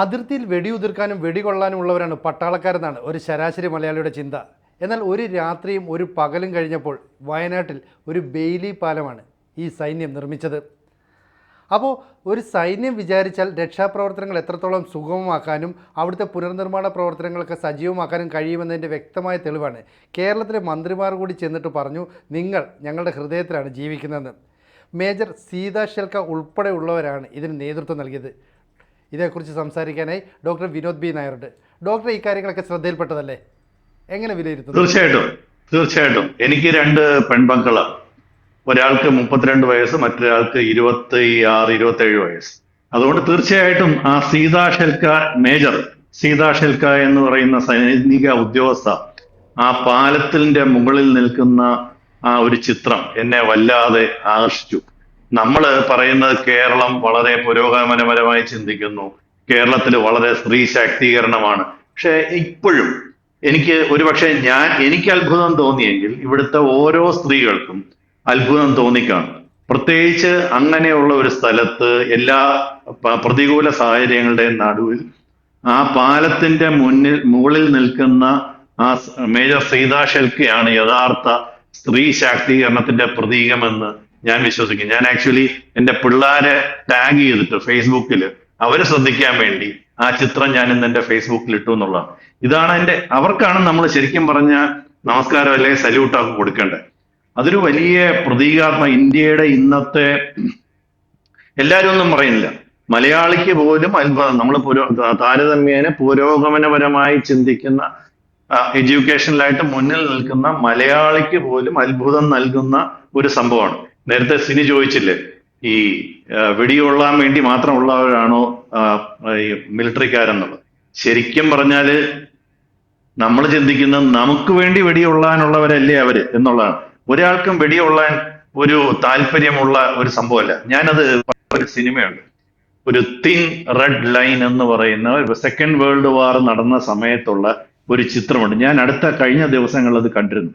അതിർത്തിയിൽ വെടിയുതിർക്കാനും വെടികൊള്ളാനും ഉള്ളവരാണ് പട്ടാളക്കാരെന്നാണ് ഒരു ശരാശരി മലയാളിയുടെ ചിന്ത. എന്നാൽ ഒരു രാത്രിയും ഒരു പകലും കഴിഞ്ഞപ്പോൾ വയനാട്ടിൽ ഒരു ബെയിലി പാലമാണ് ഈ സൈന്യം നിർമ്മിച്ചത്. അപ്പോൾ ഒരു സൈന്യം വിചാരിച്ചാൽ രക്ഷാപ്രവർത്തനങ്ങൾ എത്രത്തോളം സുഗമമാക്കാനും അവിടുത്തെ പുനർനിർമ്മാണ പ്രവർത്തനങ്ങളൊക്കെ സജീവമാക്കാനും കഴിയുമെന്നതിന്റെ വ്യക്തമായ തെളിവാണ് കേരളത്തിലെ മന്ത്രിമാർ കൂടി ചെന്നിട്ട് പറഞ്ഞു നിങ്ങൾ ഞങ്ങളുടെ ഹൃദയത്തിലാണ് ജീവിക്കുന്നതെന്ന്. മേജർ സീതാ ഷെൽക്ക ഉൾപ്പെടെയുള്ളവരാണ് ഇതിന് നേതൃത്വം നൽകിയത്. ഇതേക്കുറിച്ച് സംസാരിക്കാനായി ഡോക്ടർ വിനോദ് ബി നായരുണ്ട്. ഡോക്ടർ ഈ കാര്യങ്ങളൊക്കെ ശ്രദ്ധയിൽപ്പെട്ടതല്ലേ? എങ്ങനെ വിലയിരുത്തുന്നു? തീർച്ചയായിട്ടും തീർച്ചയായിട്ടും. എനിക്ക് രണ്ട് പെൺമക്കൾ. ഒരാൾക്ക് മുപ്പത്തിരണ്ട് വയസ്സ് മറ്റൊരാൾക്ക് ഇരുപത്തി ആറ് ഇരുപത്തി ഏഴ് വയസ്സ്. അതുകൊണ്ട് തീർച്ചയായിട്ടും ആ സീതാ ഷെൽക്ക മേജർ സീതാ ഷെൽക്ക എന്ന് പറയുന്ന സൈനിക ഉദ്യോഗസ്ഥ ആ പാലത്തിന്റെ മുകളിൽ നിൽക്കുന്ന ആ ഒരു ചിത്രം എന്നെ വല്ലാതെ ആകർഷിച്ചു. നമ്മൾ പറയുന്നത് കേരളം വളരെ പുരോഗമനപരമായി ചിന്തിക്കുന്നു. കേരളത്തിൽ വളരെ സ്ത്രീ ശാക്തീകരണമാണ്. പക്ഷേ ഇപ്പോഴും എനിക്ക് ഒരുപക്ഷെ ഞാൻ എനിക്ക് അത്ഭുതം തോന്നിയെങ്കിൽ ഇവിടുത്തെ ഓരോ സ്ത്രീകൾക്കും അത്ഭുതം തോന്നിക്കാണും. പ്രത്യേകിച്ച് അങ്ങനെയുള്ള ഒരു സ്ഥലത്ത് എല്ലാ പ്രതികൂല സാഹചര്യങ്ങളുടെ നടുവിൽ ആ പാലത്തിന്റെ മുന്നിൽ മുകളിൽ നിൽക്കുന്ന ആ മേജർ സീതാ ഷെൽക്കയാണ് യഥാർത്ഥ സ്ത്രീ ശാക്തീകരണത്തിന്റെ പ്രതീകമെന്ന് ഞാൻ വിശ്വസിക്കും. ഞാൻ ആക്ച്വലി എന്റെ പിള്ളേരെ ടാഗ് ചെയ്തിട്ട് ഫേസ്ബുക്കിൽ അവരെ ശ്രദ്ധിക്കാൻ വേണ്ടി ആ ചിത്രം ഞാൻ ഇന്ന് എന്റെ ഫേസ്ബുക്കിൽ ഇട്ടു എന്നുള്ളതാണ്. ഇതാണ് എന്റെ അവർക്കാണ് നമ്മൾ ശരിക്കും പറഞ്ഞ നമസ്കാരം അല്ലെങ്കിൽ സല്യൂട്ടൊക്കെ കൊടുക്കേണ്ടത്. അതൊരു വലിയ പ്രതീകാത്മക ഇന്ത്യയുടെ ഇന്നത്തെ എല്ലാവരും ഒന്നും പറയുന്നില്ല. മലയാളിക്ക് പോലും നമ്മൾ പുരോ താരതമ്യേന പുരോഗമനപരമായി ചിന്തിക്കുന്ന എഡ്യൂക്കേഷനിലായിട്ട് മുന്നിൽ നിൽക്കുന്ന മലയാളിക്ക് പോലും അത്ഭുതം നൽകുന്ന ഒരു സംഭവമാണ്. നേരത്തെ സിനി ചോദിച്ചില്ലേ? ഈ വെടിയൊള്ളാൻ വേണ്ടി മാത്രമുള്ളവരാണോ ഈ മിലിറ്ററിക്കാരെന്നുള്ളത്. ശരിക്കും പറഞ്ഞാൽ നമ്മൾ ചിന്തിക്കുന്നത് നമുക്ക് വേണ്ടി വെടിയൊള്ളാനുള്ളവരല്ലേ അവർ എന്നുള്ളതാണ്. ഒരാൾക്കും വെടിയൊള്ളാൻ ഒരു താല്പര്യമുള്ള ഒരു സംഭവമല്ല. ഞാനത് ഒരു സിനിമയുണ്ട്. ഒരു തിൻ റെഡ് ലൈൻ എന്ന് പറയുന്ന സെക്കൻഡ് വേൾഡ് വാർ നടന്ന സമയത്തുള്ള ഒരു ചിത്രമുണ്ട്. ഞാൻ അടുത്ത കഴിഞ്ഞ ദിവസങ്ങളിൽ അത് കണ്ടിരുന്നു.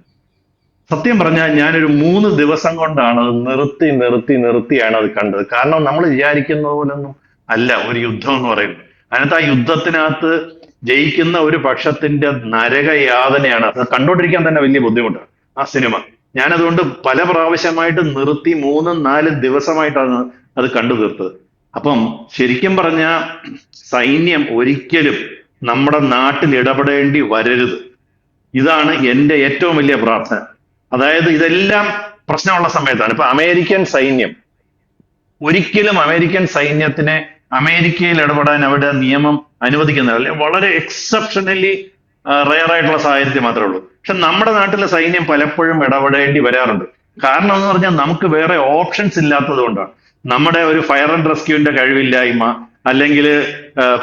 സത്യം പറഞ്ഞാൽ ഞാനൊരു മൂന്ന് ദിവസം കൊണ്ടാണ് അത് നിർത്തി നിർത്തി നിർത്തിയാണ് അത് കണ്ടത്. കാരണം നമ്മൾ വിചാരിക്കുന്ന പോലൊന്നും അല്ല ഒരു യുദ്ധം എന്ന് പറയുന്നത്. അതിനകത്ത് ആ യുദ്ധത്തിനകത്ത് ജയിക്കുന്ന ഒരു പക്ഷത്തിന്റെ നരകയാതനയാണ് അത് കണ്ടോണ്ടിരിക്കാൻ തന്നെ വലിയ ബുദ്ധിമുട്ടാണ് ആ സിനിമ. ഞാനതുകൊണ്ട് പല പ്രാവശ്യമായിട്ട് നിർത്തി മൂന്നും നാലും ദിവസമായിട്ടാണ് അത് കണ്ടു തീർത്തത്. അപ്പം ശരിക്കും പറഞ്ഞ സൈന്യം ഒരിക്കലും നമ്മുടെ നാട്ടിൽ ഇടപെടേണ്ടി വരരുത്. ഇതാണ് എന്റെ ഏറ്റവും വലിയ പ്രാർത്ഥന. അതായത് ഇതെല്ലാം പ്രശ്നമുള്ള സമയത്താണ്. ഇപ്പൊ അമേരിക്കൻ സൈന്യം ഒരിക്കലും അമേരിക്കൻ സൈന്യത്തിനെ അമേരിക്കയിൽ ഇടപെടാൻ അവിടെ നിയമം അനുവദിക്കുന്നില്ല. വളരെ എക്സെപ്ഷണലി റയർ ആയിട്ടുള്ള സാഹചര്യം മാത്രമേ ഉള്ളൂ. പക്ഷെ നമ്മുടെ നാട്ടിലെ സൈന്യം പലപ്പോഴും ഇടപെടേണ്ടി വരാറുണ്ട്. കാരണം എന്ന് പറഞ്ഞാൽ നമുക്ക് വേറെ ഓപ്ഷൻസ് ഇല്ലാത്തത് കൊണ്ടാണ്. നമ്മുടെ ഒരു ഫയർ ആൻഡ് റെസ്ക്യൂവിന്റെ കഴിവില്ലായ്മ അല്ലെങ്കിൽ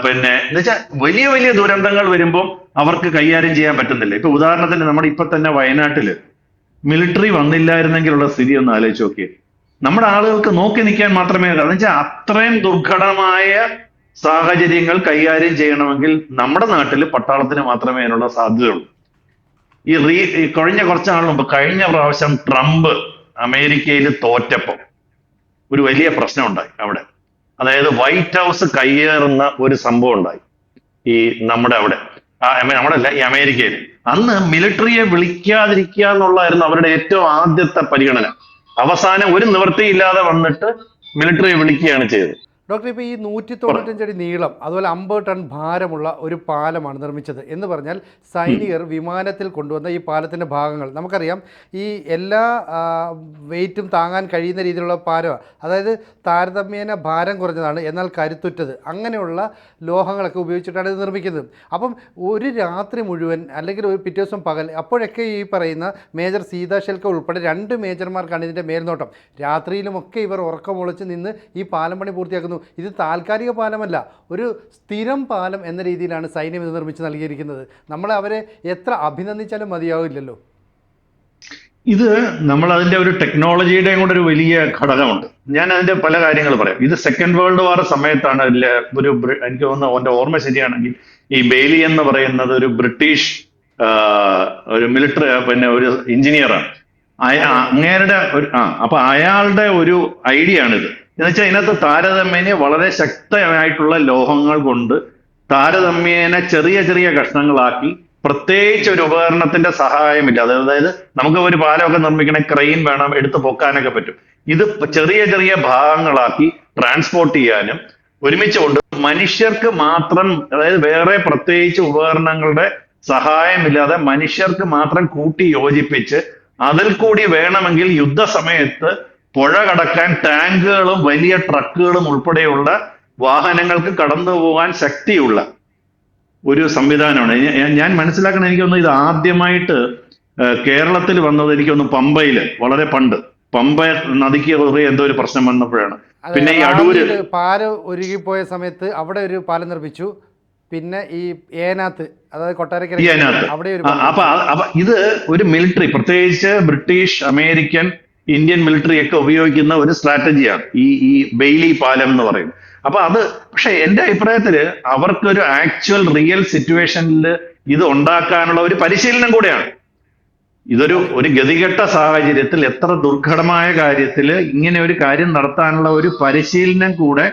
പിന്നെ എന്ന് വെച്ചാൽ വലിയ വലിയ ദുരന്തങ്ങൾ വരുമ്പോൾ അവർക്ക് കൈകാര്യം ചെയ്യാൻ പറ്റുന്നില്ല. ഇപ്പൊ ഉദാഹരണത്തിന് നമ്മുടെ ഇപ്പൊ തന്നെ വയനാട്ടിൽ മിലിറ്ററി വന്നില്ലായിരുന്നെങ്കിലുള്ള സ്ഥിതി ഒന്ന് ആലോചിച്ച് നോക്കിയേ. നമ്മുടെ ആളുകൾക്ക് നോക്കി നിൽക്കാൻ മാത്രമേ കാരണം വെച്ചാൽ അത്രയും ദുർഘടമായ സാഹചര്യങ്ങൾ കൈകാര്യം ചെയ്യണമെങ്കിൽ നമ്മുടെ നാട്ടിൽ പട്ടാളത്തിന് മാത്രമേ അതിനുള്ള സാധ്യതയുള്ളൂ. ഈ റീ കഴിഞ്ഞ കുറച്ച് നാൾ മുമ്പ് കഴിഞ്ഞ പ്രാവശ്യം ട്രംപ് അമേരിക്കയിൽ തോറ്റപ്പം ഒരു വലിയ പ്രശ്നം ഉണ്ടായി അവിടെ. അതായത് വൈറ്റ് ഹൗസ് കയ്യേറുന്ന ഒരു സംഭവം ഉണ്ടായി ഈ നമ്മുടെ അവിടെ. നമ്മുടെ അല്ല ഈ അമേരിക്കയിൽ. അന്ന് മിലിറ്ററിയെ വിളിക്കാതിരിക്കുക എന്നുള്ളതായിരുന്നു അവരുടെ ഏറ്റവും ആദ്യത്തെ പരിഗണന. അവസാനം ഒരു നിവൃത്തിയില്ലാതെ വന്നിട്ട് മിലിറ്ററിയെ വിളിക്കുകയാണ് ചെയ്തത്. ഡോക്ടർ ഇപ്പോൾ ഈ നൂറ്റി തൊണ്ണൂറ്റഞ്ചടി നീളം അതുപോലെ അമ്പത് ടൺ ഭാരമുള്ള ഒരു പാലമാണ് നിർമ്മിച്ചത്. എന്ന് പറഞ്ഞാൽ സൈനികർ വിമാനത്തിൽ കൊണ്ടുവന്ന ഈ പാലത്തിന്റെ ഭാഗങ്ങൾ. നമുക്കറിയാം ഈ എല്ലാ വെയിറ്റും താങ്ങാൻ കഴിയുന്ന രീതിയിലുള്ള പാലമാണ് അതായത് താരതമ്യേന ഭാരം കുറഞ്ഞതാണ് എന്നാൽ കരുത്തുറ്റത്. അങ്ങനെയുള്ള ലോഹങ്ങളൊക്കെ ഉപയോഗിച്ചിട്ടാണ് ഇത് നിർമ്മിക്കുന്നത്. അപ്പം ഒരു രാത്രി മുഴുവൻ അല്ലെങ്കിൽ ഒരു പിറ്റേ ദിവസം പകൽ അപ്പോഴൊക്കെ ഈ പറയുന്ന മേജർ സീതാശൽക്ക ഉൾപ്പെടെ രണ്ട് മേജർമാർക്കാണ് ഇതിന്റെ മേൽനോട്ടം. രാത്രിയിലുമൊക്കെ ഇവർ ഉറക്കമൊളിച്ച് നിന്ന് ഈ പാലം പണി പൂർത്തിയാക്കുന്നു. ഇത് താൽക്കാലിക പാലമല്ല ഒരു സ്ഥിരം പാലം എന്ന രീതിയിലാണ് സൈന്യം ഇത് നിർമ്മിച്ച് നൽകിയിരിക്കുന്നത്. നമ്മളെ അവരെ എത്ര അഭിനന്ദിച്ചാലും മതിയാവില്ലല്ലോ. ഇത് നമ്മൾ അതിന്റെ ഒരു ടെക്നോളജിയുടെയും കൂടെ ഒരു വലിയ ഘടകമുണ്ട്. ഞാൻ അതിന്റെ പല കാര്യങ്ങൾ പറയാം. ഇത് സെക്കൻഡ് വേൾഡ് വാർ സമയത്താണ് ഒരു എനിക്ക് തോന്നുന്നു അവന്റെ ഓർമ്മ ശരിയാണെങ്കിൽ ഈ ബെയിലി എന്ന് പറയുന്നത് ഒരു ബ്രിട്ടീഷ് ഒരു മിലിറ്ററി പിന്നെ ഒരു എഞ്ചിനീയറാണ്. അങ്ങേരുടെ ഒരു ആ അപ്പൊ അയാളുടെ ഒരു ഐഡിയ ആണിത് എന്ന് വെച്ചാൽ ഇതിനകത്ത് താരതമ്യേന വളരെ ശക്തമായിട്ടുള്ള ലോഹങ്ങൾ കൊണ്ട് താരതമ്യേന ചെറിയ ചെറിയ കഷ്ണങ്ങളാക്കി പ്രത്യേകിച്ച് ഒരു ഉപകരണത്തിന്റെ സഹായമില്ല. അതായത് നമുക്ക് ഒരു പാലമൊക്കെ നിർമ്മിക്കണ ക്രെയിൻ വേണം എടുത്ത് പൊക്കാനൊക്കെ പറ്റും. ഇത് ചെറിയ ചെറിയ ഭാഗങ്ങളാക്കി ട്രാൻസ്പോർട്ട് ചെയ്യാനും ഒരുമിച്ച് കൊണ്ട് മനുഷ്യർക്ക് മാത്രം അതായത് വേറെ പ്രത്യേകിച്ച് ഉപകരണങ്ങളുടെ സഹായമില്ലാതെ മനുഷ്യർക്ക് മാത്രം കൂട്ടി യോജിപ്പിച്ച് അതിൽ കൂടി വേണമെങ്കിൽ യുദ്ധസമയത്ത് പുഴ കടക്കാൻ ടാങ്കുകളും വലിയ ട്രക്കുകളും ഉൾപ്പെടെയുള്ള വാഹനങ്ങൾക്ക് കടന്നു പോകാൻ ശക്തിയുള്ള ഒരു സംവിധാനമാണ്. ഞാൻ- മനസ്സിലാക്കണം എനിക്കൊന്ന് ഇത് ആദ്യമായിട്ട് കേരളത്തിൽ വന്നത് എനിക്കൊന്ന് പമ്പയിൽ വളരെ പണ്ട്. പമ്പ നദിക്ക് കുറെ എന്തോ ഒരു പ്രശ്നം വന്നപ്പോഴാണ്. പിന്നെ ഈ അടൂര് പാല ഒരുകിപ്പോയ സമയത്ത് അവിടെ ഒരു പാലം നിർമ്മിച്ചു. പിന്നെ ഈ ഏനാത്ത് അതായത് കൊട്ടാരക്കര അവിടെ ഒരു അപ്പൊ ഇത് ഒരു മിലിറ്ററി പ്രത്യേകിച്ച് ബ്രിട്ടീഷ് അമേരിക്കൻ ഇന്ത്യൻ മിലിറ്ററി ഒക്കെ ഉപയോഗിക്കുന്ന ഒരു സ്ട്രാറ്റജിയാണ് ഈ ഈ ബെയിലി പാലം എന്ന് പറയും. അപ്പൊ അത് പക്ഷെ എന്റെ അഭിപ്രായത്തിൽ അവർക്കൊരു ആക്ച്വൽ റിയൽ സിറ്റുവേഷനിൽ ഇത് ഉണ്ടാക്കാനുള്ള ഒരു പരിശീലനം കൂടെയാണ്. ഇതൊരു ഒരു ഗതികെട്ട സാഹചര്യത്തിൽ എത്ര ദുർഘടമായ കാര്യത്തിൽ ഇങ്ങനെ ഒരു കാര്യം നടത്താനുള്ള ഒരു പരിശീലനം കൂടെ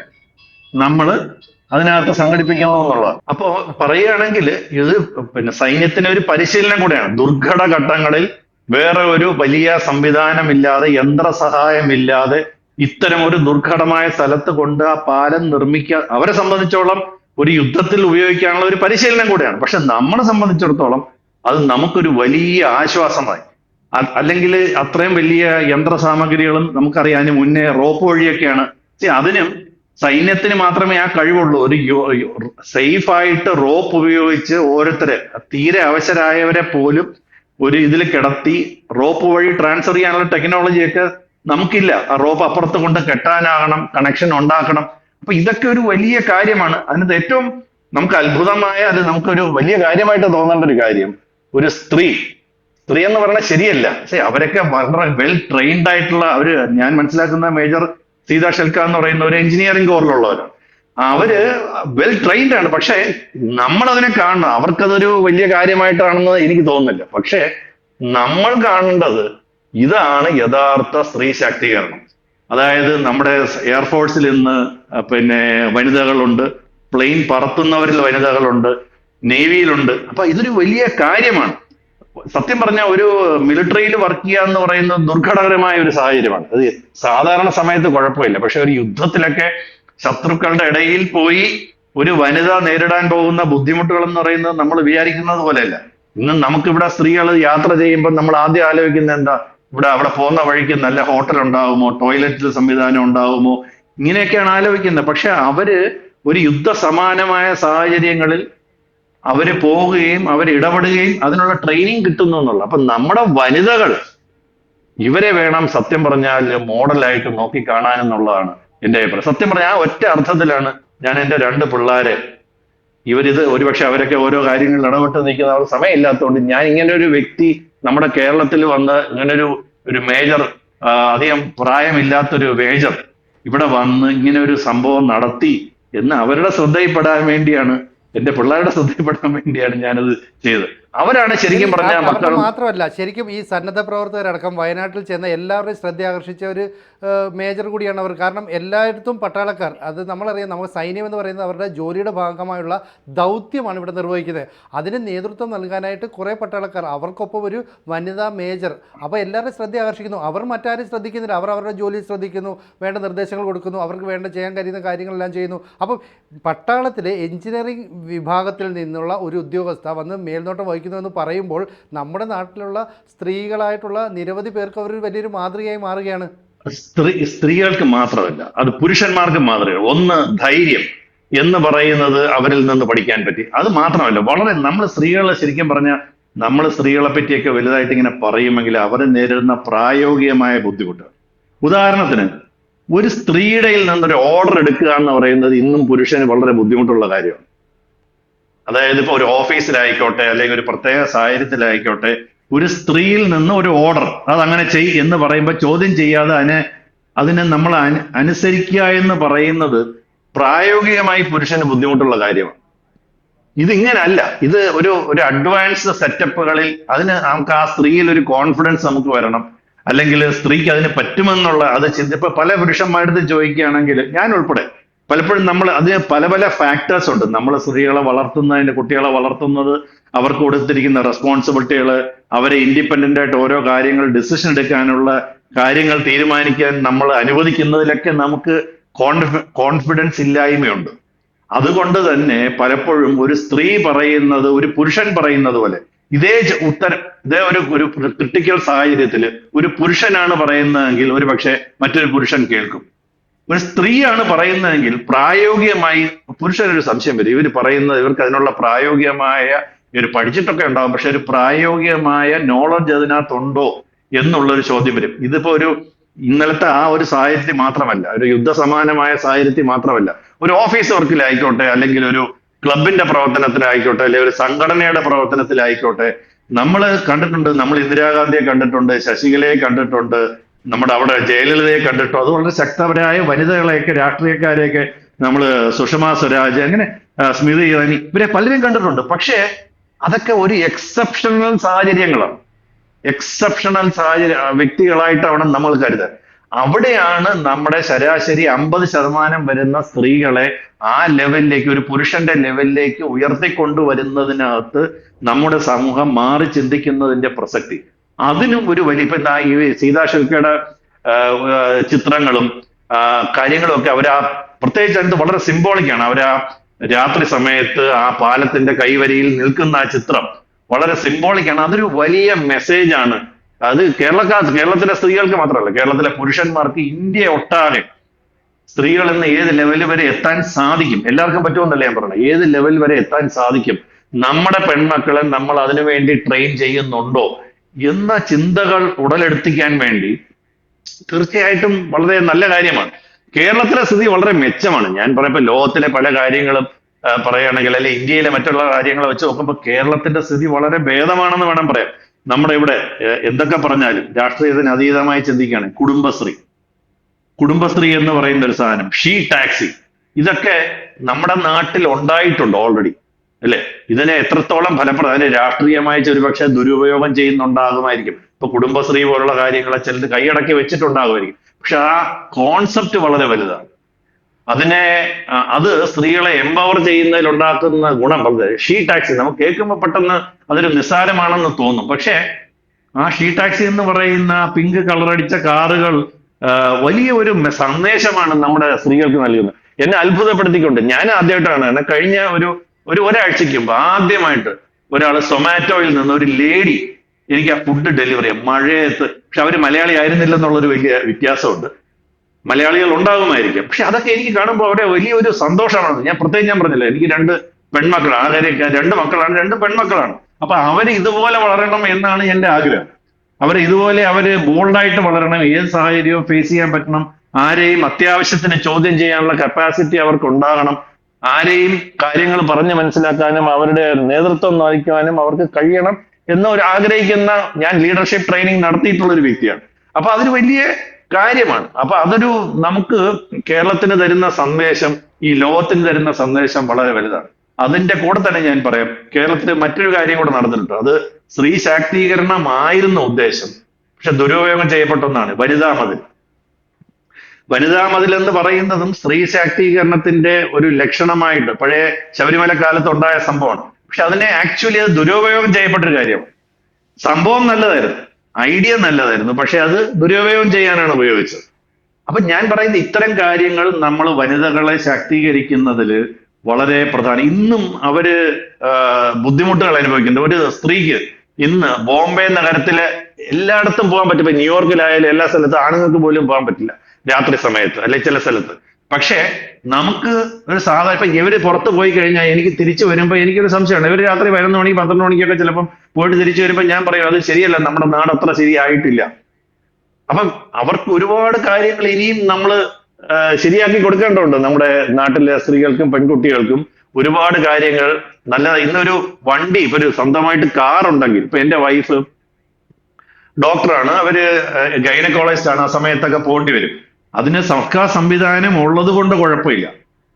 നമ്മൾ അതിനകത്ത് സംഘടിപ്പിക്കണം അപ്പോൾ അപ്പോ പറയുകയാണെങ്കിൽ ഇത് പിന്നെ സൈന്യത്തിന് ഒരു പരിശീലനം കൂടെയാണ്. ദുർഘട ഘട്ടങ്ങളിൽ വേറെ ഒരു വലിയ സംവിധാനമില്ലാതെ യന്ത്ര സഹായമില്ലാതെ ഇത്തരം ഒരു ദുർഘടമായ സ്ഥലത്ത് കൊണ്ട് ആ പാലം നിർമ്മിക്കാൻ അവരെ സംബന്ധിച്ചോളം ഒരു യുദ്ധത്തിൽ ഉപയോഗിക്കാനുള്ള ഒരു പരിശീലനം കൂടെയാണ്. പക്ഷെ നമ്മളെ സംബന്ധിച്ചിടത്തോളം അത് നമുക്കൊരു വലിയ ആശ്വാസമായി. അല്ലെങ്കിൽ അത്രയും വലിയ യന്ത്ര സാമഗ്രികളും നമുക്കറിയാം അതിന് മുന്നേ റോപ്പ് വഴിയൊക്കെയാണ്. അതിനും സൈന്യത്തിന് മാത്രമേ ആ കഴിവുള്ളൂ. ഒരു സേഫ് ആയിട്ട് റോപ്പ് ഉപയോഗിച്ച് ഓരോരുത്തരെ തീരെ അവശരായവരെ പോലും ഒരു ഇതിൽ കിടത്തി റോപ്പ് വഴി ട്രാൻസ്ഫർ ചെയ്യാനുള്ള ടെക്നോളജിയൊക്കെ നമുക്കില്ല. ആ റോപ്പ് അപ്പുറത്ത് കൊണ്ട് കെട്ടാനാകണം കണക്ഷൻ ഉണ്ടാക്കണം. അപ്പൊ ഇതൊക്കെ ഒരു വലിയ കാര്യമാണ്. അതിനകത്ത് ഏറ്റവും നമുക്ക് അത്ഭുതമായ അത് നമുക്കൊരു വലിയ കാര്യമായിട്ട് തോന്നേണ്ട ഒരു കാര്യം. ഒരു സ്ത്രീ. സ്ത്രീ എന്ന് പറഞ്ഞാൽ ശരിയല്ല. പക്ഷെ അവരൊക്കെ വളരെ വെൽ ട്രെയിൻഡ് ആയിട്ടുള്ള അവർ ഞാൻ മനസ്സിലാക്കുന്ന മേജർ സീതാ ഷെൽക്ക എന്ന് പറയുന്ന ഒരു എഞ്ചിനീയറിംഗ് കോറിലുള്ളവരാണ് അവർ വെൽ ട്രെയിൻഡ് ആണ്. പക്ഷെ നമ്മൾ അതിനെ കാണണം. അവർക്കതൊരു വലിയ കാര്യമായിട്ടാണെന്ന് എനിക്ക് തോന്നുന്നില്ല. പക്ഷേ നമ്മൾ കാണേണ്ടത് ഇതാണ് യഥാർത്ഥ സ്ത്രീ ശാക്തീകരണം. അതായത് നമ്മുടെ എയർഫോഴ്സിൽ ഇന്ന് പിന്നെ വനിതകളുണ്ട്. പ്ലെയിൻ പറത്തുന്നവരിൽ വനിതകളുണ്ട്. നേവിയിലുണ്ട് അപ്പൊ ഇതൊരു വലിയ കാര്യമാണ്. സത്യം പറഞ്ഞ ഒരു മിലിറ്ററിയിൽ വർക്ക് ചെയ്യുക എന്ന് പറയുന്നത് ദുർഘടകരമായ ഒരു സാഹചര്യമാണ്. അത് സാധാരണ സമയത്ത് കുഴപ്പമില്ല. പക്ഷെ ഒരു യുദ്ധത്തിലൊക്കെ ശത്രുക്കളുടെ ഇടയിൽ പോയി ഒരു വനിത നേരിടാൻ പോകുന്ന ബുദ്ധിമുട്ടുകൾ എന്ന് പറയുന്നത് നമ്മൾ വിചാരിക്കുന്നത് പോലെയല്ല. ഇന്ന് നമുക്കിവിടെ സ്ത്രീകൾ യാത്ര ചെയ്യുമ്പോൾ നമ്മൾ ആദ്യം ആലോചിക്കുന്നത് എന്താ? ഇവിടെ അവിടെ പോകുന്ന വഴിക്ക് നല്ല ഹോട്ടൽ ഉണ്ടാവുമോ? ടോയ്ലറ്റ് സംവിധാനം ഉണ്ടാവുമോ? ഇങ്ങനെയൊക്കെയാണ് ആലോചിക്കുന്നത്. പക്ഷെ അവർ ഒരു യുദ്ധ സമാനമായ സാഹചര്യങ്ങളിൽ അവർ പോവുകയും അവർ ഇടപെടുകയും അതിനുള്ള ട്രെയിനിങ് കിട്ടുന്നു എന്നുള്ള അപ്പൊ നമ്മുടെ വനിതകൾ ഇവരെ വേണം സത്യം പറഞ്ഞാൽ മോഡലായിട്ട് നോക്കി കാണാനെന്നുള്ളതാണ് എന്റെ അഭിപ്രായം. സത്യം പറഞ്ഞാൽ ആ ഒറ്റ അർത്ഥത്തിലാണ് ഞാൻ എന്റെ രണ്ട് പിള്ളേരെ ഇവരിത് ഒരുപക്ഷെ അവരൊക്കെ ഓരോ കാര്യങ്ങളിൽ ഇടപെട്ട് നിൽക്കുന്ന അവർ സമയമില്ലാത്തതുകൊണ്ട് ഞാൻ ഇങ്ങനെ ഒരു വ്യക്തി നമ്മുടെ കേരളത്തിൽ വന്ന് ഇങ്ങനെ ഒരു ഒരു മേജർ അധികം പ്രായമില്ലാത്തൊരു മേജർ ഇവിടെ വന്ന് ഇങ്ങനെ ഒരു സംഭവം നടത്തി എന്ന് അവരുടെ ശ്രദ്ധയിൽപ്പെടാൻ വേണ്ടിയാണ് എന്റെ പിള്ളേരുടെ ശ്രദ്ധയിൽപ്പെടാൻ വേണ്ടിയാണ് ഞാനത് ചെയ്തത്. അവരാണ് ശരിക്കും പറഞ്ഞാൽ മാത്രമല്ല ശരിക്കും ഈ സന്നദ്ധ പ്രവർത്തകരടക്കം വയനാട്ടിൽ ചെന്ന എല്ലാവരുടെയും ശ്രദ്ധ ആകർഷിച്ച ഒരു മേജർ കൂടിയാണ് അവർ. കാരണം എല്ലായിടത്തും പട്ടാളക്കാർ അത് നമ്മളറിയാം നമ്മൾ സൈന്യം എന്ന് പറയുന്നത് അവരുടെ ജോലിയുടെ ഭാഗമായുള്ള ദൗത്യമാണ് ഇവിടെ നിർവഹിക്കുന്നത്. അതിന് നേതൃത്വം നൽകാനായിട്ട് കുറേ പട്ടാളക്കാർ അവർക്കൊപ്പം ഒരു വനിതാ മേജർ. അപ്പോൾ എല്ലാവരുടെ ശ്രദ്ധ ആകർഷിക്കുന്നു. അവർ മറ്റാരും ശ്രദ്ധിക്കുന്നില്ല. അവർ അവരുടെ ജോലി ശ്രദ്ധിക്കുന്നു വേണ്ട നിർദ്ദേശങ്ങൾ കൊടുക്കുന്നു അവർക്ക് വേണ്ട ചെയ്യാൻ കഴിയുന്ന കാര്യങ്ങളെല്ലാം ചെയ്യുന്നു. അപ്പം പട്ടാളത്തിലെ എഞ്ചിനീയറിംഗ് വിഭാഗത്തിൽ നിന്നുള്ള ഒരു ഉദ്യോഗസ്ഥ വന്ന് മേൽനോട്ടം വഹിക്കുന്നു എന്ന് പറയുമ്പോൾ നമ്മുടെ നാട്ടിലുള്ള സ്ത്രീകളായിട്ടുള്ള നിരവധി പേർക്ക് അവർ വലിയൊരു മാതൃകയായി മാറുകയാണ്. സ്ത്രീ സ്ത്രീകൾക്ക് മാത്രമല്ല അത് പുരുഷന്മാർക്ക് മാത്രമേ ഒന്ന് ധൈര്യം എന്ന് പറയുന്നത് അവരിൽ നിന്ന് പഠിക്കാൻ പറ്റി. അത് മാത്രമല്ല വളരെ നമ്മൾ സ്ത്രീകളെ ശരിക്കും പറഞ്ഞാൽ നമ്മൾ സ്ത്രീകളെ പറ്റിയൊക്കെ വലുതായിട്ട് ഇങ്ങനെ പറയുമെങ്കിൽ അവരെ നേരിടുന്ന പ്രായോഗികമായ ബുദ്ധിമുട്ട്. ഉദാഹരണത്തിന് ഒരു സ്ത്രീയുടെ നിന്നൊരു ഓർഡർ എടുക്കുക എന്ന് പറയുന്നത് ഇന്നും പുരുഷന് വളരെ ബുദ്ധിമുട്ടുള്ള കാര്യമാണ്. അതായത് ഇപ്പൊ ഒരു ഓഫീസിലായിക്കോട്ടെ അല്ലെങ്കിൽ ഒരു പ്രത്യേക സാഹചര്യത്തിലായിക്കോട്ടെ ഒരു സ്ത്രീയിൽ നിന്ന് ഒരു ഓർഡർ അത് അങ്ങനെ ചെയ് എന്ന് പറയുമ്പോൾ ചോദ്യം ചെയ്യാതെ അതിനെ അതിനെ നമ്മൾ അനു- അനുസരിക്കുക എന്ന് പറയുന്നത് പ്രായോഗികമായി പുരുഷന് ബുദ്ധിമുട്ടുള്ള കാര്യമാണ്. ഇതിങ്ങനല്ല. ഇത് ഒരു ഒരു അഡ്വാൻസ്ഡ് സെറ്റപ്പുകളിൽ അതിന് നമുക്ക് ആ സ്ത്രീയിൽ ഒരു കോൺഫിഡൻസ് നമുക്ക് വരണം. അല്ലെങ്കിൽ സ്ത്രീക്ക് അതിന് പറ്റുമെന്നുള്ള അത് ചിന്തിപ്പോ പല പുരുഷന്മാരുടെ ചോദിക്കുകയാണെങ്കിൽ ഞാൻ ഉൾപ്പെടെ പലപ്പോഴും നമ്മൾ അതിന് പല പല ഫാക്ടേഴ്സ് ഉണ്ട്. നമ്മൾ സ്ത്രീകളെ വളർത്തുന്നതിന് കുട്ടികളെ വളർത്തുന്നത് അവർക്ക് കൊടുത്തിരിക്കുന്ന റെസ്പോൺസിബിലിറ്റികൾ അവരെ ഇൻഡിപെൻഡന്റ് ആയിട്ട് ഓരോ കാര്യങ്ങൾ ഡിസിഷൻ എടുക്കാനുള്ള കാര്യങ്ങൾ തീരുമാനിക്കാൻ നമ്മൾ അനുവദിക്കുന്നതിലൊക്കെ നമുക്ക് കോൺഫിഡൻസ് ഇല്ലായ്മയുണ്ട്. അതുകൊണ്ട് തന്നെ പലപ്പോഴും ഒരു സ്ത്രീ പറയുന്നത് ഒരു പുരുഷൻ പറയുന്നത് പോലെ ഇതേ ഉത്തരം ഇതേ ഒരു ഒരു ക്രിട്ടിക്കൽ സാഹചര്യത്തിൽ ഒരു പുരുഷനാണ് പറയുന്നതെങ്കിൽ ഒരു പക്ഷേ മറ്റൊരു പുരുഷൻ കേൾക്കും. ഒരു സ്ത്രീയാണ് പറയുന്നതെങ്കിൽ പ്രായോഗികമായി പുരുഷനൊരു സംശയം വരും. ഇവർ പറയുന്നത് ഇവർക്ക് അതിനുള്ള പ്രായോഗികമായ ഇവർ പഠിച്ചിട്ടൊക്കെ ഉണ്ടാവും. പക്ഷെ ഒരു പ്രായോഗികമായ നോളജ് അതിനകത്തുണ്ടോ എന്നുള്ളൊരു ചോദ്യം വരും. ഇതിപ്പോ ഒരു ഇന്നലത്തെ ആ ഒരു സാഹചര്യത്തിൽ മാത്രമല്ല ഒരു യുദ്ധസമാനമായ സാഹചര്യത്തിൽ മാത്രമല്ല ഒരു ഓഫീസ് വർക്കിലായിക്കോട്ടെ അല്ലെങ്കിൽ ഒരു ക്ലബിന്റെ പ്രവർത്തനത്തിലായിക്കോട്ടെ അല്ലെങ്കിൽ ഒരു സംഘടനയുടെ പ്രവർത്തനത്തിലായിക്കോട്ടെ നമ്മൾ കണ്ടിട്ടുണ്ട് നമ്മൾ ഇന്ദിരാഗാന്ധിയെ കണ്ടിട്ടുണ്ട് ശശികലയെ കണ്ടിട്ടുണ്ട് നമ്മുടെ അവിടെ ജയലളിതയെ കണ്ടിട്ടോ? അത് വളരെ ശക്തപരായ വനിതകളെയൊക്കെ രാഷ്ട്രീയക്കാരെയൊക്കെ നമ്മൾ സുഷമ സ്വരാജ് അങ്ങനെ സ്മിതി ഇറാനി ഇവരെ പലരും കണ്ടിട്ടുണ്ട്. പക്ഷേ അതൊക്കെ ഒരു എക്സെപ്ഷണൽ സാഹചര്യങ്ങളാണ്. എക്സെപ്ഷണൽ സാഹചര്യ വ്യക്തികളായിട്ട് അവിടെ നമ്മൾ കരുതുക. അവിടെയാണ് നമ്മുടെ ശരാശരി അമ്പത് ശതമാനം വരുന്ന സ്ത്രീകളെ ആ ലെവലിലേക്ക് ഒരു പുരുഷന്റെ ലെവലിലേക്ക് ഉയർത്തിക്കൊണ്ടുവരുന്നതിനകത്ത് നമ്മുടെ സമൂഹം മാറി ചിന്തിക്കുന്നതിന്റെ പ്രസക്തി. അതിനും ഒരു വലിയ ഇപ്പൊ എന്താ ഈ സീതാ ശിൽക്കയുടെ ആ, ആ, ചിത്രങ്ങളും കാര്യങ്ങളും ഒക്കെ അവരാ പ്രത്യേകിച്ച് അത് വളരെ സിംബോളിക്കാണ് അവരാ രാത്രി സമയത്ത് ആ പാലത്തിന്റെ കൈവരിയിൽ നിൽക്കുന്ന ആ ചിത്രം വളരെ സിംബോളിക്കാണ് അതൊരു വലിയ മെസ്സേജ് ആണ്. അത് കേരളക്കാർ കേരളത്തിലെ സ്ത്രീകൾക്ക് മാത്രമല്ല കേരളത്തിലെ പുരുഷന്മാർക്ക് ഇന്ത്യ ഒട്ടാകെ സ്ത്രീകൾ എന്ന് ഏത് ലെവൽ വരെ എത്താൻ സാധിക്കും? എല്ലാവർക്കും പറ്റുമെന്നല്ല ഞാൻ പറഞ്ഞത്? ഏത് ലെവൽ വരെ എത്താൻ സാധിക്കും? നമ്മുടെ പെൺമക്കളെ നമ്മൾ അതിനു വേണ്ടി ട്രെയിൻ ചെയ്യുന്നുണ്ടോ? എന്ന ചിന്തകൾ ഉടലെടുത്തിക്കാൻ വേണ്ടി തീർച്ചയായിട്ടും വളരെ നല്ല കാര്യമാണ്. കേരളത്തിലെ സ്ഥിതി വളരെ മെച്ചമാണ്. ഞാൻ പറയുമ്പോൾ ലോകത്തിലെ പല കാര്യങ്ങളും പറയുകയാണെങ്കിൽ അല്ലെ ഇന്ത്യയിലെ മറ്റുള്ള കാര്യങ്ങൾ വെച്ച് നോക്കുമ്പോൾ കേരളത്തിന്റെ സ്ഥിതി വളരെ ഭേദമാണെന്ന് വേണം പറയാം നമ്മുടെ ഇവിടെ എന്തൊക്കെ പറഞ്ഞാലും രാഷ്ട്രീയത്തിന് അതീതമായി ചിന്തിക്കുകയാണ്. കുടുംബശ്രീ. കുടുംബശ്രീ എന്ന് പറയുന്ന ഒരു സാധനം. She taxi. ഇതൊക്കെ നമ്മുടെ നാട്ടിൽ ഉണ്ടായിട്ടുണ്ട് ഓൾറെഡി. അല്ലെ? ഇതിനെ എത്രത്തോളം ഫലപ്രദം? അതിനെ രാഷ്ട്രീയമായി ഒരുപക്ഷെ ദുരുപയോഗം ചെയ്യുന്നുണ്ടാകുമായിരിക്കും. ഇപ്പൊ കുടുംബശ്രീ പോലുള്ള കാര്യങ്ങളെ ചിലത് കൈയടക്കി വെച്ചിട്ടുണ്ടാകുമായിരിക്കും. പക്ഷെ ആ കോൺസെപ്റ്റ് വളരെ വലുതാണ്. അതിനെ അത് സ്ത്രീകളെ എംപവർ ചെയ്യുന്നതിൽ ഉണ്ടാക്കുന്ന ഗുണം വളരെ ഷീ ടാക്സി നമുക്ക് കേൾക്കുമ്പോൾ പെട്ടെന്ന് അതൊരു നിസ്സാരമാണെന്ന് തോന്നും. പക്ഷേ ആ ഷീ ടാക്സി എന്ന് പറയുന്ന പിങ്ക് കളറടിച്ച കാറുകൾ വലിയ ഒരു സന്ദേശമാണ് നമ്മുടെ സ്ത്രീകൾക്ക് നൽകുന്നത്. എന്നെ അത്ഭുതപ്പെടുത്തിക്കൊണ്ട്. ഞാൻ ആദ്യമായിട്ടാണ്. എന്നെ കഴിഞ്ഞ ഒരു ഒരു ഒരാഴ്ചയ്ക്ക് മുമ്പ് ആദ്യമായിട്ട് ഒരാൾ സൊമാറ്റോയിൽ നിന്ന് ഒരു ലേഡി എനിക്ക് ആ ഫുഡ് ഡെലിവറി മഴയത്ത് പക്ഷെ അവർ മലയാളി ആയിരുന്നില്ല എന്നുള്ളൊരു വലിയ വ്യത്യാസമുണ്ട്. മലയാളികൾ ഉണ്ടാകുമായിരിക്കും. പക്ഷെ അതൊക്കെ എനിക്ക് കാണുമ്പോൾ അവിടെ വലിയൊരു സന്തോഷമാണ് ഞാൻ പ്രത്യേകം ഞാൻ പറഞ്ഞില്ല എനിക്ക് രണ്ട് പെൺമക്കളാണ് രണ്ട് മക്കളാണ് രണ്ട് പെൺമക്കളാണ്. അപ്പൊ അവർ ഇതുപോലെ വളരണം എന്നാണ് എന്റെ ആഗ്രഹം. അവർ ഇതുപോലെ അവർ ബോൾഡായിട്ട് വളരണം ഏത് സാഹചര്യവും ഫേസ് ചെയ്യാൻ പറ്റണം ആരെയും അത്യാവശ്യത്തിന് ചോദ്യം ചെയ്യാനുള്ള കപ്പാസിറ്റി അവർക്ക് ഉണ്ടാകണം. ആരെയും കാര്യങ്ങൾ പറഞ്ഞു മനസ്സിലാക്കാനും അവരുടെ നേതൃത്വം നയിക്കാനും അവർക്ക് കഴിയണം എന്ന് ഒരു ആഗ്രഹിക്കുന്ന ഞാൻ ലീഡർഷിപ്പ് ട്രെയിനിങ് നടത്തിയിട്ടുള്ള ഒരു വ്യക്തിയാണ്. അപ്പൊ അതൊരു വലിയ കാര്യമാണ്. അപ്പൊ അതൊരു നമുക്ക് കേരളത്തിന് തരുന്ന സന്ദേശം ഈ ലോകത്തിന് തരുന്ന സന്ദേശം വളരെ വലുതാണ്. അതിന്റെ കൂടെ തന്നെ ഞാൻ പറയാം കേരളത്തിൽ മറ്റൊരു കാര്യം കൂടെ നടന്നിട്ടുണ്ട്. അത് സ്ത്രീ ശാക്തീകരണമായിരുന്നു ഉദ്ദേശം. പക്ഷെ ദുരുപയോഗം ചെയ്യപ്പെട്ട ഒന്നാണ് വനിതാ മതിൽ. വനിതാ മതിൽ എന്ന് പറയുന്നതും സ്ത്രീ ശാക്തീകരണത്തിന്റെ ഒരു ലക്ഷണമായിട്ട് പഴയ ശബരിമല കാലത്ത് ഉണ്ടായ സംഭവമാണ്. പക്ഷെ അതിനെ ആക്ച്വലി അത് ദുരുപയോഗം ചെയ്യപ്പെട്ടൊരു കാര്യമാണ്. സംഭവം നല്ലതായിരുന്നു. ഐഡിയ നല്ലതായിരുന്നു. പക്ഷെ അത് ദുരുപയോഗം ചെയ്യാനാണ് ഉപയോഗിച്ചത്. അപ്പൊ ഞാൻ പറയുന്ന ഇത്തരം കാര്യങ്ങൾ നമ്മൾ വനിതകളെ ശാക്തീകരിക്കുന്നതിൽ വളരെ പ്രധാനം. ഇന്നും അവർ ബുദ്ധിമുട്ടുകൾ അനുഭവിക്കുന്നുണ്ട്. ഒരു സ്ത്രീക്ക് ഇന്ന് ബോംബെ നഗരത്തിലെ എല്ലായിടത്തും പോകാൻ പറ്റും ന്യൂയോർക്കിലായാലും എല്ലാ സ്ഥലത്തും ആണുങ്ങൾക്ക് പോലും പോകാൻ പറ്റില്ല. രാത്രി സമയത്ത് അല്ലെ ചില സ്ഥലത്ത്. പക്ഷേ നമുക്ക് ഒരു സാധാരണ ഇപ്പൊ ഇവർ പുറത്ത് പോയി കഴിഞ്ഞാൽ എനിക്ക് തിരിച്ചു വരുമ്പോൾ എനിക്കൊരു സംശയമാണ് ഇവർ രാത്രി പതിനൊന്ന് മണി പന്ത്രണ്ട് മണിക്കൊക്കെ ചിലപ്പം പോയിട്ട് തിരിച്ചു വരുമ്പോൾ ഞാൻ പറയും അത് ശരിയല്ല നമ്മുടെ നാട് അത്ര ശരിയായിട്ടില്ല. അപ്പം അവർക്ക് ഒരുപാട് കാര്യങ്ങൾ ഇനിയും നമ്മൾ ശരിയാക്കി കൊടുക്കേണ്ടതുണ്ട്. നമ്മുടെ നാട്ടിലെ സ്ത്രീകൾക്കും പെൺകുട്ടികൾക്കും ഒരുപാട് കാര്യങ്ങൾ. നല്ല ഇന്നൊരു വണ്ടി ഇപ്പൊ ഒരു സ്വന്തമായിട്ട് കാർ ഉണ്ടെങ്കിൽ ഇപ്പൊ എന്റെ വൈഫ് ഡോക്ടറാണ്. അവർ ഗൈനക്കോളജിസ്റ്റ് ആണ് ആ സമയത്തൊക്കെ പോകേണ്ടി വരും. അതിന് സർക്കാർ സംവിധാനം ഉള്ളത് കൊണ്ട് കുഴപ്പമില്ല.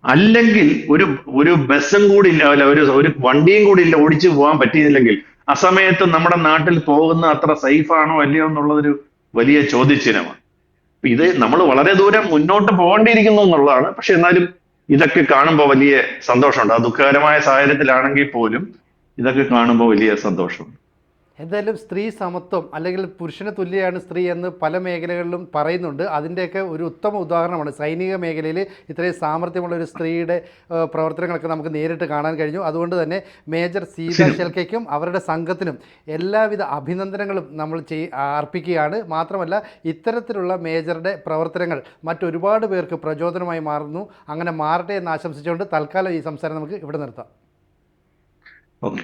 അല്ലെങ്കിൽ ഒരു ഒരു ബസ്സും കൂടി ഇല്ല അല്ല ഒരു ഒരു വണ്ടിയും കൂടി ഇല്ല ഓടിച്ചു പോകാൻ പറ്റിയില്ലെങ്കിൽ അസമയത്ത് സമയത്ത് നമ്മുടെ നാട്ടിൽ പോകുന്ന അത്ര സേഫാണോ അല്ലയോ എന്നുള്ളതൊരു വലിയ ചോദ്യചിഹ്നമാണ്. ഇത് നമ്മൾ വളരെ ദൂരം മുന്നോട്ട് പോകേണ്ടിയിരിക്കുന്നു എന്നുള്ളതാണ്. പക്ഷെ എന്നാലും ഇതൊക്കെ കാണുമ്പോൾ വലിയ സന്തോഷമുണ്ട്. ആ ദുഃഖകരമായ സാഹചര്യത്തിലാണെങ്കിൽ പോലും ഇതൊക്കെ കാണുമ്പോൾ വലിയ സന്തോഷമുണ്ട്. എന്തായാലും സ്ത്രീ സമത്വം അല്ലെങ്കിൽ പുരുഷന് തുല്യമാണ് സ്ത്രീ എന്ന് പല മേഖലകളിലും പറയുന്നുണ്ട്. അതിന്റെയൊക്കെ ഒരു ഉത്തമ ഉദാഹരണമാണ്. സൈനിക മേഖലയിൽ ഇത്രയും സാമർഥ്യമുള്ള ഒരു സ്ത്രീയുടെ പ്രവർത്തനങ്ങളൊക്കെ നമുക്ക് നേരിട്ട് കാണാൻ കഴിഞ്ഞു. അതുകൊണ്ട് തന്നെ മേജർ സീത ഷെൽക്കയ്ക്കും അവരുടെ സംഘത്തിനും എല്ലാവിധ അഭിനന്ദനങ്ങളും നമ്മൾ ചെയ് അർപ്പിക്കുകയാണ്. മാത്രമല്ല ഇത്തരത്തിലുള്ള മേജറുടെ പ്രവർത്തനങ്ങൾ മറ്റൊരുപാട് പേർക്ക് പ്രചോദനമായി മാറുന്നു. അങ്ങനെ മാറട്ടെ എന്ന് ആശംസിച്ചുകൊണ്ട് തൽക്കാലം ഈ സംസാരം നമുക്ക് ഇവിടെ നിർത്താം. ഓക്കെ.